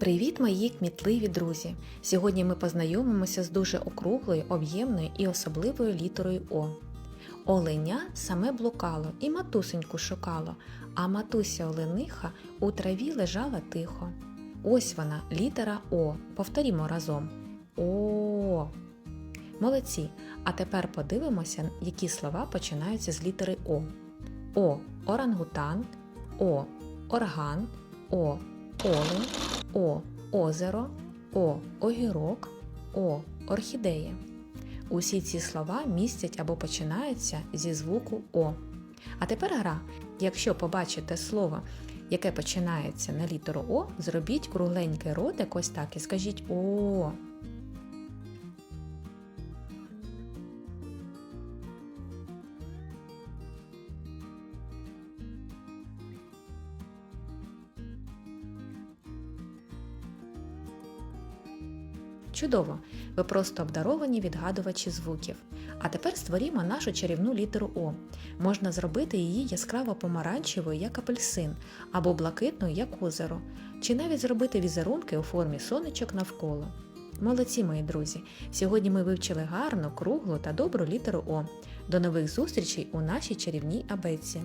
Привіт, мої кмітливі друзі! Сьогодні ми познайомимося з дуже округлою, об'ємною і особливою літерою О. Оленя саме блукало і матусеньку шукало, а матуся Олениха у траві лежала тихо. Ось вона, літера О. Повторімо разом. О. Молодці. А тепер подивимося, які слова починаються з літери О. О. Орангутан, О. Орган, О. Олень, О. Озеро, О. Огірок, О. Орхідея. Усі ці слова містять або починаються зі звуку О. А тепер гра. Якщо побачите слово, яке починається на літеру О, зробіть кругленький ротик ось так і скажіть О. Чудово! Ви просто обдаровані відгадувачі звуків. А тепер створімо нашу чарівну літеру О. Можна зробити її яскраво помаранчевою, як апельсин, або блакитною, як озеро, чи навіть зробити візерунки у формі сонечок навколо. Молодці, мої друзі! Сьогодні ми вивчили гарну, круглу та добру літеру О. До нових зустрічей у нашій чарівній абетці.